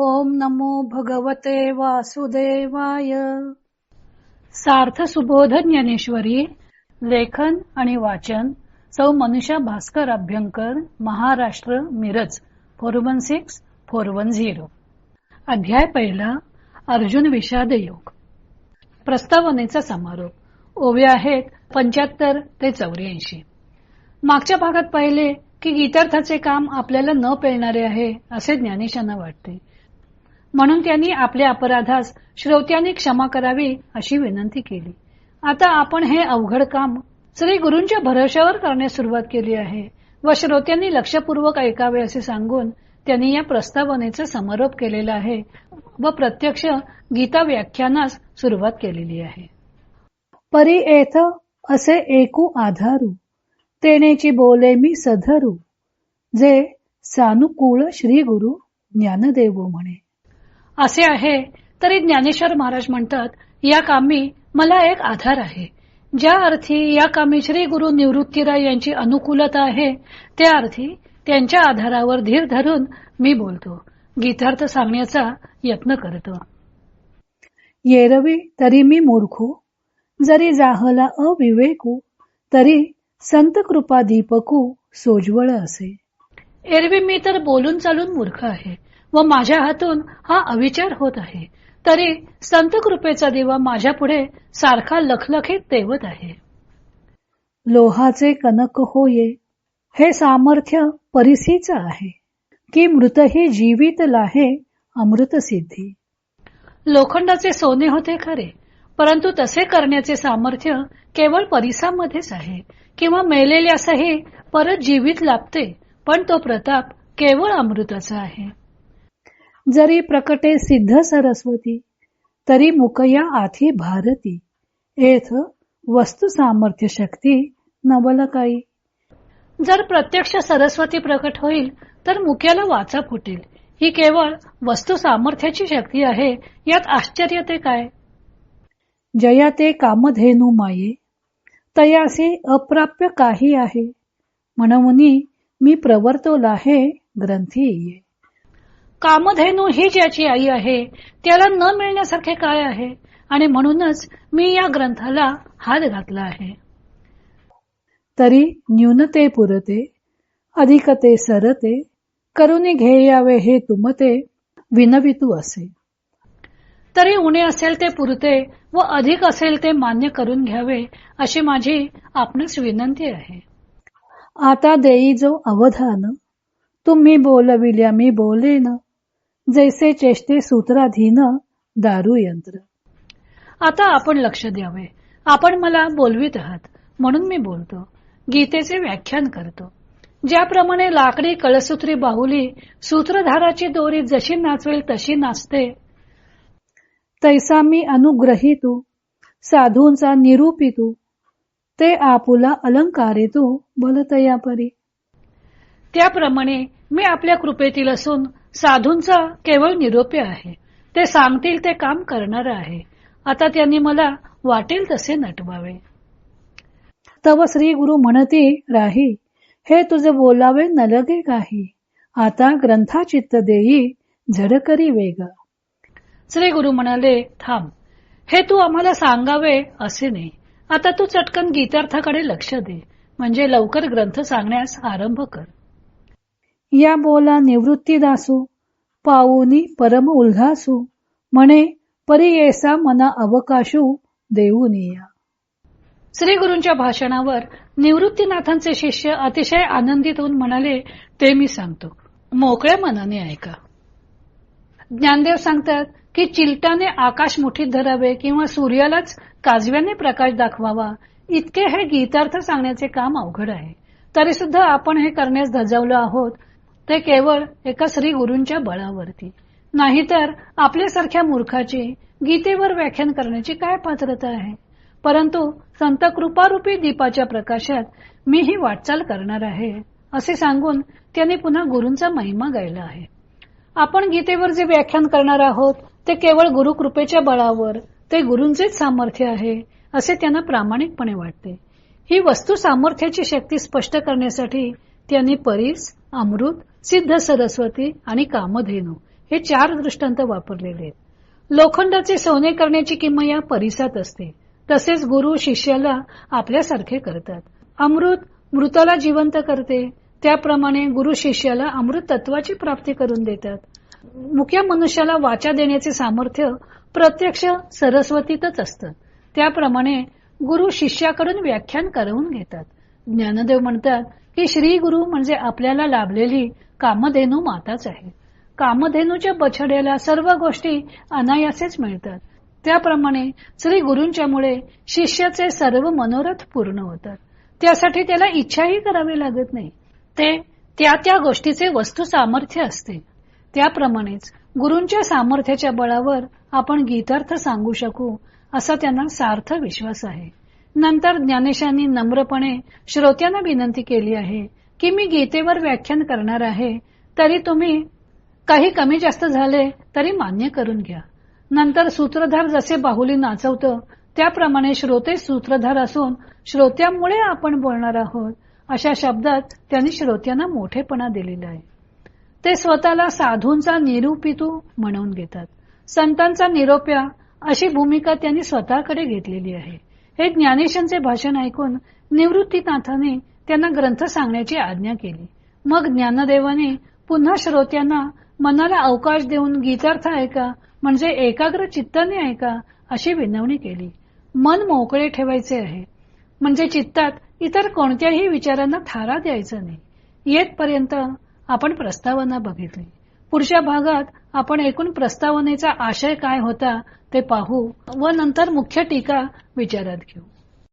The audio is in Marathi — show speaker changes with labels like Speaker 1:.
Speaker 1: ओम नमो भगवते वासुदेवाय. सार्थ सुबोध ज्ञानेश्वरी लेखन आणि वाचन सौ Manusha Bhaskar Abhyankar Maharashtra Miraj four one six four one zero. अध्याय पहिला अर्जुन विषाद योग. प्रस्तावनेचा समारोप. ओवे आहेत पंच्याहत्तर ते चौऱ्याऐंशी. मागच्या भागात पाहिले की गीतार्थाचे काम आपल्याला न पेलणारे आहे असे ज्ञानेशांना वाटते. म्हणून त्यांनी आपल्या अपराधास श्रोत्यांनी क्षमा करावी अशी विनंती केली. आता आपण हे अवघड काम श्री गुरूंच्या भरोश्यावर करण्यास सुरुवात केली आहे व श्रोत्यांनी लक्षपूर्वक ऐकावे असे सांगून त्यांनी या प्रस्तावनेचा समारोप केलेला आहे व प्रत्यक्ष गीता व्याख्यानास सुरुवात केलेली आहे.
Speaker 2: परी एथ असे एकू आधारू तेनेची बोले मी सधरू जे सानुकूळ श्री गुरु ज्ञानदेव म्हणे.
Speaker 1: असे आहे तरी ज्ञानेश्वर महाराज म्हणतात या कामी मला एक आधार आहे. ज्या अर्थी या कामी श्री गुरु निवृत्तीराय यांची अनुकूलता आहे त्या अर्थी त्यांच्या आधारावर धीर धरून मी बोलतो. गीतार्थ सांगण्याचा यत्न करतो.
Speaker 2: येरवी तरी मी मूर्खू. जरी जाहला अविवेकू तरी संत कृपा दीपकू सोज्वळ असे.
Speaker 1: एरवी मी तर बोलून चालून मूर्ख आहे. व माझ्या हातून हा अविचार होत आहे. तरी संत कृपेचा दिवा माझ्या पुढे सारखा लखलखीत तेवत आहे.
Speaker 2: लोहाचे कनक होये हे सामर्थ्य परिसीच आहे. की मृतही जीवित लाहे अमृत सिद्धी.
Speaker 1: लोखंडाचे सोने होते खरे परंतु तसे करण्याचे सामर्थ्य केवळ परिसामध्येच आहे. किंवा मेलेल्यासही परत जीवित लाभते पण तो प्रताप केवळ अमृताचा आहे.
Speaker 2: जरी प्रकटे सिद्ध सरस्वती तरी मुकया आथी भारती. एथ वस्तू सामर्थ्य शक्ती नवल काही
Speaker 1: जर प्रत्यक्ष सरस्वती प्रकट होईल तर मुक्याला वाचा फुटेल. ही केवळ वस्तू सामर्थ्याची शक्ती आहे यात आश्चर्य ते काय?
Speaker 2: जया ते कामधेनू माये. तयासे अप्राप्य काही आहे. म्हणून मी प्रवर्तवला हे ग्रंथी ये.
Speaker 1: कामधेनू ही ज्याची आई आहे. त्याला न मिळण्यासारखे काय आहे? आणि म्हणूनच मी या ग्रंथाला हात घातला आहे.
Speaker 2: तरी न्यूनते पुरते अधिकते सरते करुणी घेयावे हे तुमते विनवितू असे.
Speaker 1: तरी उणे असेल ते पुरते व अधिक असेल ते मान्य करून घ्यावे अशी माझी आपणच विनंती आहे.
Speaker 2: आता देई जो अवधान तुम्ही बोलविल्या मी बोलेन जैसे चेष्टे सूत्राधीन दारू यंत्र.
Speaker 1: आता आपण लक्ष द्यावे. आपण मला बोलवीत आहात म्हणून मी बोलतो. गीतेचे व्याख्यान करतो. ज्याप्रमाणे लाकडी कळसूत्री बाहुली सूत्रधाराची दोरी जशी नाचवेल तशी नाचते.
Speaker 2: तैसा मी अनुग्रहितू साधूंचा निरूपितू ते आपुला अलंकारितू बोलत परी.
Speaker 1: त्याप्रमाणे मी आपल्या कृपेतील असून साधूंचा केवळ निरोप्य आहे. ते सांगतील ते काम करणार आहे. आता त्यांनी मला वाटेल तसे नटवावे.
Speaker 2: तव श्री गुरु म्हणती राही हे तुझे बोलावे नलगे काही. आता ग्रंथा चित्त देई झडकरी वेग.
Speaker 1: श्री गुरु म्हणाले थांब. हे तू आम्हाला सांगावे असे नाही. आता तू चटकन गीतार्थाकडे लक्ष दे. म्हणजे लवकर ग्रंथ सांगण्यास आरंभ कर.
Speaker 2: या बोला निवृत्ती दासू पाऊनी परम उल्हासू म्हणे परियेसा मना अवकाशू देऊन या.
Speaker 1: श्री गुरूंच्या भाषणावर निवृत्तीनाथांचे शिष्य अतिशय आनंदित होऊन म्हणाले ते मी सांगतो. मोकळ्या मनाने ऐका. ज्ञानदेव सांगतात की चिलटाने आकाश मुठीत धरावे किंवा सूर्यालाच काजव्याने प्रकाश दाखवावा इतके हे गीतार्थ सांगण्याचे काम अवघड आहे. तरी सुद्धा आपण हे करण्यास धजावलो आहोत ते केवळ एका श्री गुरूंच्या बळावरती. नाहीतर आपल्यासारख्या मूर्खाची गीतेवर व्याख्यान करण्याची काय पात्रता आहे? परंतु संत कृपारूपी दीपाच्या प्रकाशात मी ही वाटचाल करणार आहे असे सांगून त्यांनी पुन्हा गुरूंचा महिमा गायला आहे. आपण गीतेवर जे व्याख्यान करणार आहोत ते केवळ गुरुकृपेच्या बळावर ते गुरूंचेच सामर्थ्य आहे असे त्यांना प्रामाणिकपणे वाटते. ही वस्तू सामर्थ्याची शक्ती स्पष्ट करण्यासाठी त्यांनी परीस अमृत सिद्ध सरस्वती आणि कामधेनू हे चार दृष्टांत वापरलेले आहेत. लोखंडाचे सोने करण्याची किंमत या परिसात असते. तसेच गुरु शिष्याला आपल्यासारखे करतात. अमृत मृताला जिवंत करते. त्याप्रमाणे गुरु शिष्याला अमृत तत्वाची प्राप्ती करून देतात. मुख्य मनुष्याला वाचा देण्याचे सामर्थ्य प्रत्यक्ष सरस्वतीतच असतं. त्याप्रमाणे गुरु शिष्याकडून व्याख्यान करवून घेतात. ज्ञानदेव म्हणतात की श्री गुरु म्हणजे आपल्याला लाभलेली कामधेनू माताच आहे. कामधेनूच्या बछड्याला सर्व गोष्टी अनायासेच मिळतात. त्याप्रमाणे श्री गुरूंच्यामुळे शिष्याचे सर्व मनोरथ पूर्ण होतात. त्यासाठी त्याला इच्छाही करावी लागत नाही. ते त्या त्या गोष्टीचे वस्तू सामर्थ्य असते. त्याप्रमाणेच गुरूंच्या सामर्थ्याच्या बळावर आपण गीतार्थ सांगू शकू असा त्यांना सार्थ विश्वास आहे. नंतर ज्ञानेशांनी नम्रपणे श्रोत्यांना विनंती केली आहे की मी गीतेवर व्याख्यान करणार आहे तरी तुम्ही काही कमी जास्त झाले तरी मान्य करून घ्या. नंतर सूत्रधार जसे बाहुली नाचवतं त्याप्रमाणे श्रोते सूत्रधार असून श्रोत्यामुळे आपण बोलणार आहोत अशा शब्दात त्यांनी श्रोत्यांना मोठेपणा दिलेला आहे. ते स्वतःला साधूंचा निरूपितू म्हणून घेतात. संतांचा निरोप्या अशी भूमिका त्यांनी स्वतःकडे घेतलेली आहे. हे ज्ञानेशांचे भाषण ऐकून निवृत्तीनाथाने त्यांना ग्रंथ सांगण्याची आज्ञा केली. मग ज्ञानदेवाने पुन्हा श्रोत्यांना मनाला अवकाश देऊन गीतार्थ ऐका म्हणजे एकाग्र चित्ताने ऐका अशी विनवणी केली. मन मोकळे ठेवायचे आहे. म्हणजे चित्तात इतर कोणत्याही विचारांना थारा द्यायचा नाही. येतपर्यंत आपण प्रस्तावना बघितली. पुढच्या भागात आपण एकूण प्रस्तावनेचा आशय काय होता ते पाहू व नंतर मुख्य टीका विचारात घेऊ.